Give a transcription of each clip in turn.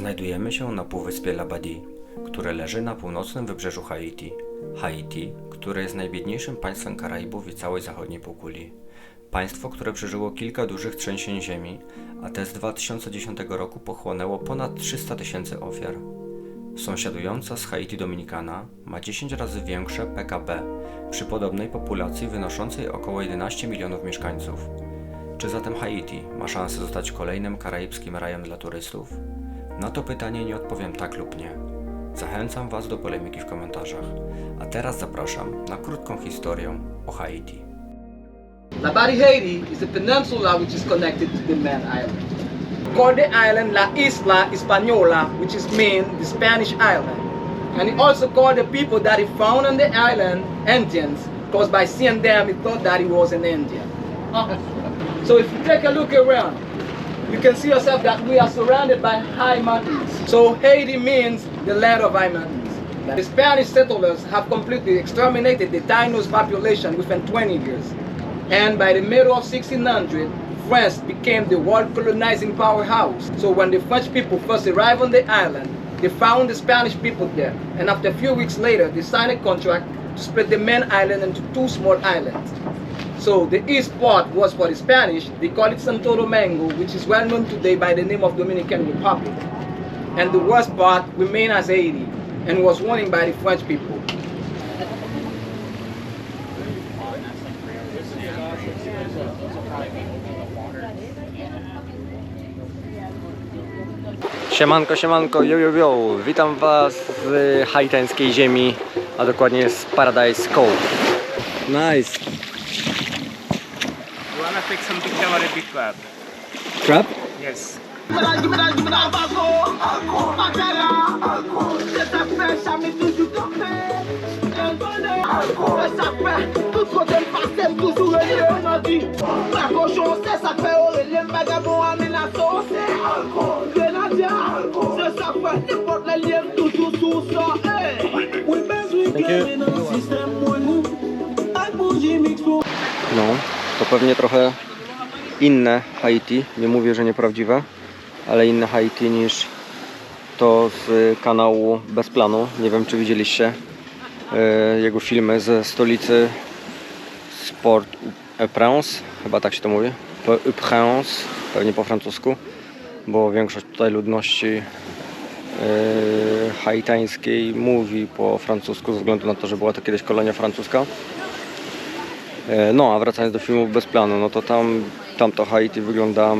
Znajdujemy się na półwyspie Labadie, które leży na północnym wybrzeżu Haiti. Haiti, które jest najbiedniejszym państwem Karaibów i całej zachodniej półkuli. Państwo, które przeżyło kilka dużych trzęsień ziemi, a te z 2010 roku pochłonęło ponad 300 tysięcy ofiar. Sąsiadująca z Haiti Dominikana ma 10 razy większe PKB przy podobnej populacji wynoszącej około 11 milionów mieszkańców. Czy zatem Haiti ma szansę zostać kolejnym karaibskim rajem dla turystów? Na to pytanie nie odpowiem tak lub nie. Zachęcam Was do polemiki w komentarzach. A teraz zapraszam na krótką historię o Haiti. Labadi Haiti is a peninsula which is connected to the main island. Called the island La Isla Hispaniola, which is mean the Spanish island. And he also called the people that he found on the island Indians, because by seeing them he thought that he was an Indian. so if you take a look around, you can see yourself that we are surrounded by high mountains. So Haiti means the land of high mountains. The Spanish settlers have completely exterminated the Taínos population within 20 years. And by the middle of 1600, France became the world colonizing powerhouse. So when the French people first arrived on the island, they found the Spanish people there. And after a few weeks later, they signed a contract to split the main island into two small islands. So the east part was for the Spanish, they call it Santo Domingo, which is well known today by the name of Dominican Republic. And the west part remained as Haiti and was won by the French people. Siemanko, siemanko, yo, yo, yo. Witam Was z haitańskiej ziemi, a dokładnie z Paradise Cove. Nice take some picture or a big crab. Crab? Yes. Thank you. To pewnie trochę inne Haiti. Nie mówię, że nieprawdziwe, ale inne Haiti niż to z kanału Bez Planu. Nie wiem, czy widzieliście e, jego filmy ze stolicy Sport Prince, chyba tak się to mówi. Prince, pewnie po francusku, bo większość tutaj ludności e, haitańskiej mówi po francusku, ze względu na to, że była to kiedyś kolonia francuska. E, No, a wracając do filmów bez planu, no to tam, tam to Haiti wygląda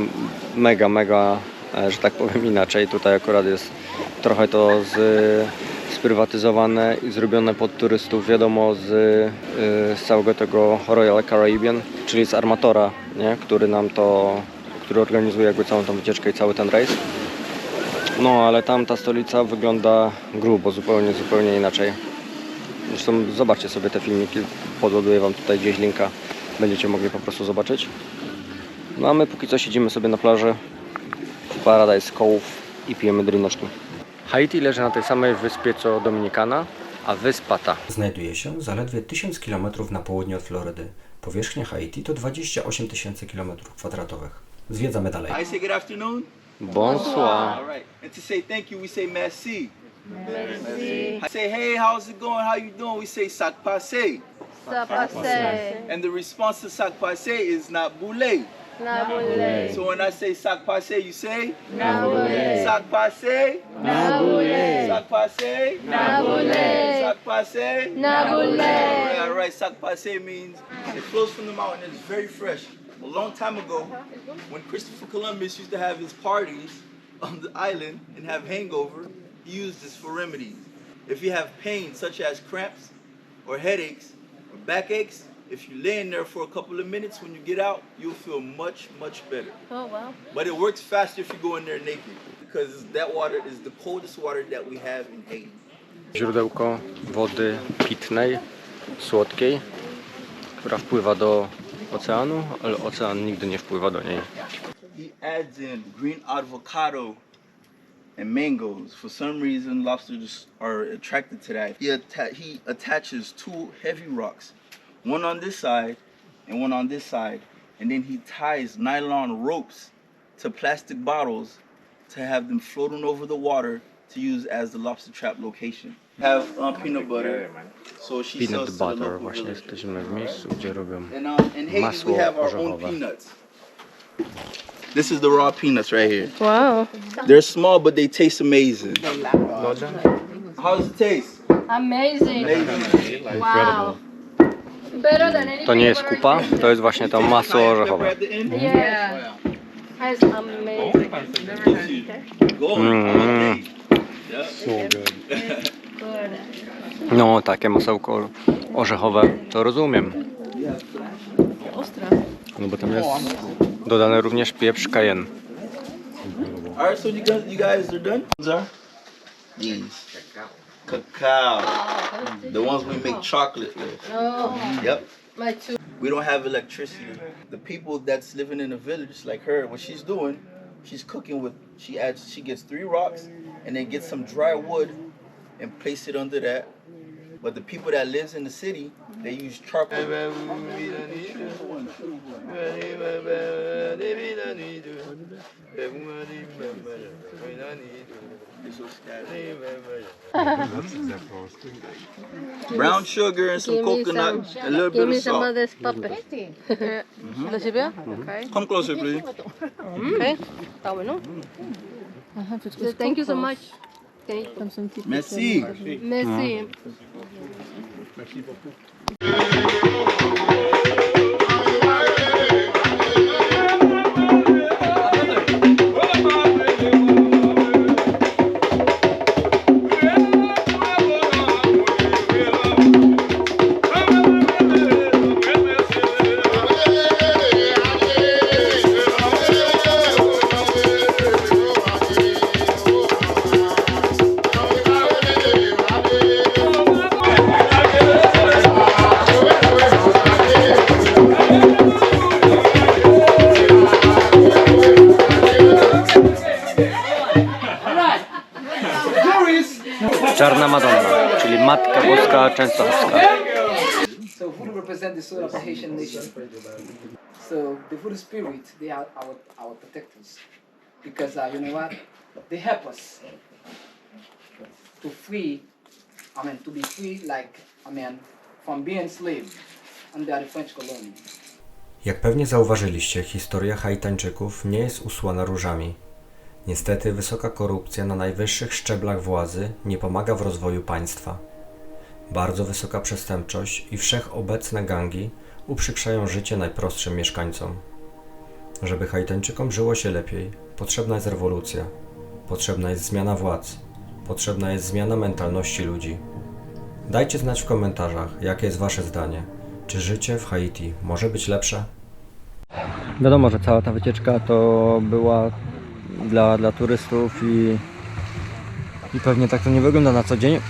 mega, mega, e, że tak powiem inaczej. Tutaj akurat jest trochę to z, sprywatyzowane i zrobione pod turystów, wiadomo, z, e, z całego tego Royal Caribbean, czyli z armatora, nie? który nam to, który organizuje jakby całą tą wycieczkę i cały ten rejs. No, ale tam ta stolica wygląda grubo, zupełnie, zupełnie inaczej. Zresztą zobaczcie sobie te filmiki, podładuję Wam tutaj gdzieś linka, będziecie mogli po prostu zobaczyć. No a my póki co siedzimy sobie na plaży w Paradise Cove i pijemy drineczki. Haiti leży na tej samej wyspie co Dominikana, a wyspa ta znajduje się zaledwie 1000 km na południe od Florydy. Powierzchnia Haiti to 28 tysięcy km kwadratowych. Zwiedzamy dalej. I say good afternoon. Bonsoir. All right. And to say thank you, we say merci. Merci. I say, hey, how's it going? How you doing? We say sac passe. Ça passait, And the response to sac passe is not boule. la boule, So when I say sac passe, you say la boule, sac passe, la boule, sac passe, la boule, sac passe. la All boule. right, all right. Sac passe means it flows from the mountain. It's very fresh. A long time ago, when Christopher Columbus used to have his parties on the island and have hangover, he used this for remedies. If you have pain such as cramps or headaches or backaches, if you lay in there for a couple of minutes, when you get out, you'll feel much, much better. Oh wow. But it works faster if you go in there naked because that water is the coldest water that we have in Haiti. źródełko wody pitnej, słodkiej, która wpływa do oceanu, ale ocean nigdy nie wpływa do niej. He adds in green avocado and mangoes. For some reason, lobsters are attracted to that. He, atta- he attaches two heavy rocks, one on this side and one on this side, and then he ties nylon ropes to plastic bottles to have them floating over the water to use as the lobster trap location. Have uh, peanut butter, so she Peanut sells to the local Właśnie village. jesteśmy miejscu, gdzie robią. And um, in Haiti, Masło we have our own peanuts. This is the raw peanuts right here. Wow. They're small, but they taste amazing. How does it taste? Amazing. Amazing. Wow. Better than anything. To nie jest kupa, to jest właśnie to masło orzechowe. Yeah. That's amazing. Go. Mm. No, takie masełko orzechowe, to rozumiem. No bo tam jest dodany również pieprz cayenne. All right, so you guys, you guys are done. Are these cacao, the ones we make chocolate with. Oh, Yep. my two. We don't have electricity. The people that's living in the village, like her, what she's doing, she's cooking with. She adds, she gets three rocks, and then gets some dry wood, and place it under that. But the people that lives in the city, they use charcoal. Brown sugar and some Give me coconut, some. a little Give bit me of some of this puppet. Dla siebie? Okej. Come closer, please. Okej. Damy, no. So Thank you so much. Merci. Merci. Merci beaucoup. Czarna Madonna, czyli Matka Boska Częstochowska. So voodoo represents the soul of the Haitian nation. So the voodoo spirit, they are our, our protectors. Because uh, you know what? They help us to free, I mean, to be free like, I mean, from being slave under the French colony. Jak pewnie zauważyliście, historia Haitańczyków nie jest usłana różami. Niestety wysoka korupcja na najwyższych szczeblach władzy nie pomaga w rozwoju państwa. Bardzo wysoka przestępczość i wszechobecne gangi uprzykrzają życie najprostszym mieszkańcom. Żeby Haitańczykom żyło się lepiej, potrzebna jest rewolucja, potrzebna jest zmiana władz, potrzebna jest zmiana mentalności ludzi. Dajcie znać w komentarzach, jakie jest Wasze zdanie. Czy życie w Haiti może być lepsze? Wiadomo, że cała ta wycieczka to była dla, dla turystów i, i pewnie tak to nie wygląda na co dzień,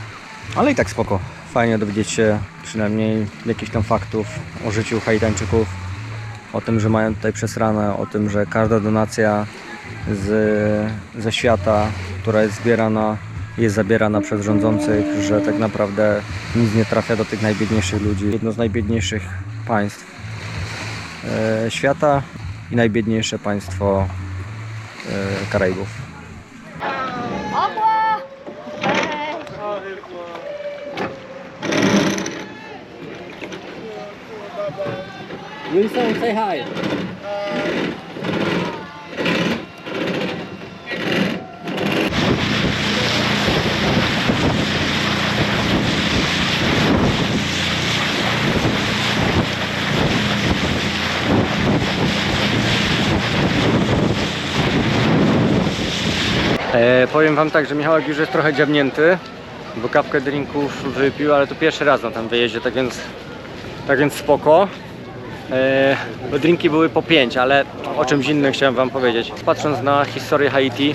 ale i tak spoko. Fajnie dowiedzieć się przynajmniej jakichś tam faktów o życiu Haitańczyków, o tym, że mają tutaj przesrane, o tym, że każda donacja z, ze świata, która jest zbierana, jest zabierana przez rządzących, że tak naprawdę nic nie trafia do tych najbiedniejszych ludzi. Jedno z najbiedniejszych państw e, świata i najbiedniejsze państwo e, Karaibów. Wilson, say hi. E, powiem wam tak, że Michałek już jest trochę dziabnięty, bo kawkę drinków wypił, ale to pierwszy raz na tym wyjeździe, tak więc, tak więc spoko. E, drinki były po 5, ale o czymś innym chciałem wam powiedzieć. Patrząc na historię Haiti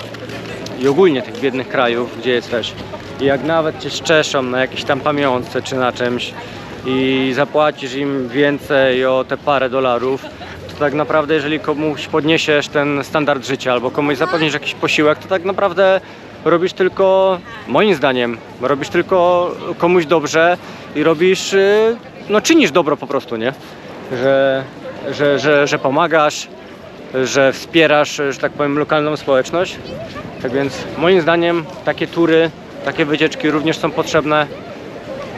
i ogólnie tych biednych krajów, gdzie jesteś, i jak nawet cię szczeszą na jakiejś tam pamiątce czy na czymś i zapłacisz im więcej o te parę dolarów, to tak naprawdę jeżeli komuś podniesiesz ten standard życia albo komuś zapewnisz jakiś posiłek, to tak naprawdę robisz tylko, moim zdaniem, robisz tylko komuś dobrze i robisz, y, no czynisz dobro po prostu, nie? Że, że, że, że pomagasz, że wspierasz, że tak powiem, lokalną społeczność. Tak więc moim zdaniem takie tury, takie wycieczki również są potrzebne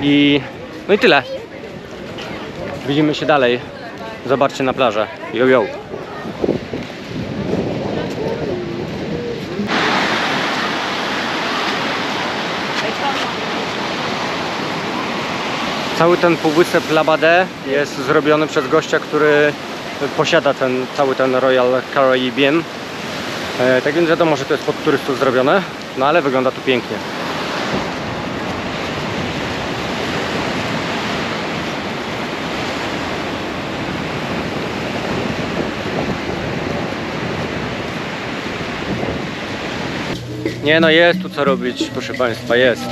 i no i tyle. Widzimy się dalej. Zobaczcie na plażę. Yo yo. Cały ten półwysep Labade jest zrobiony przez gościa, który posiada ten cały ten Royal Caribbean. E, tak więc wiadomo, że to jest pod turystów zrobione, no ale wygląda to pięknie. Nie no, jest tu co robić, proszę Państwa, jest.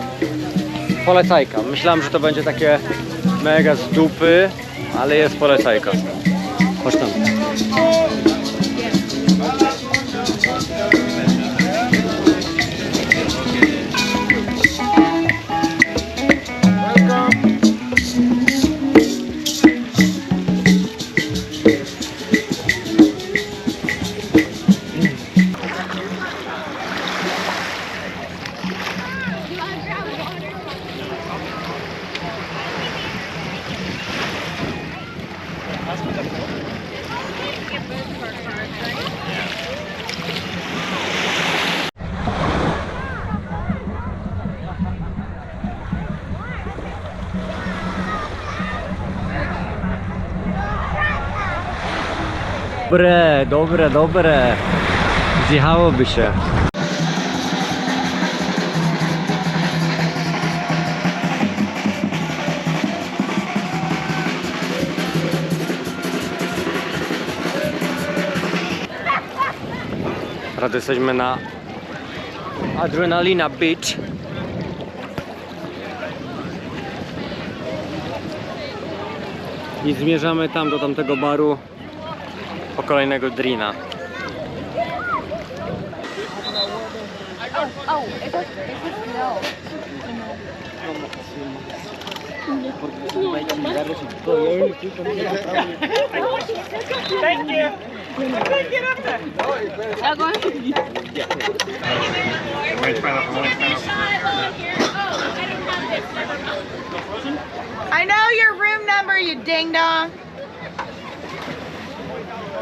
Polecajka. Myślałem, że to będzie takie mega z dupy, ale jest polecajka. Chodź tam. Dobre, dobre, dobre. Zjechałoby się. Teraz jesteśmy na Adrenalina Beach. I zmierzamy tam do tamtego baru kolejnego drina. Thank you. I know your room number, you ding dong.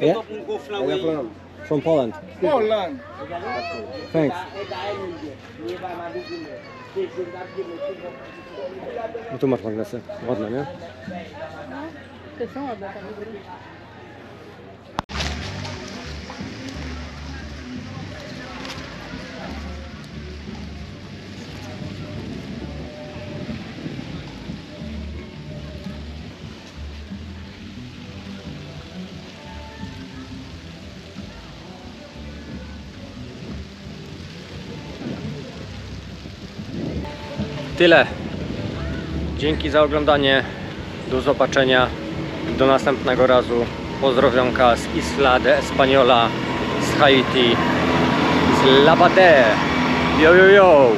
Yeah? From Poland. Poland. Thanks. No tu masz magnesy. Ładne, nie? Te są ładne Tyle. Dzięki za oglądanie. Do zobaczenia. Do następnego razu. Pozdrowionka z Isla de Española, z Haiti, z Labade. Yo, yo, yo.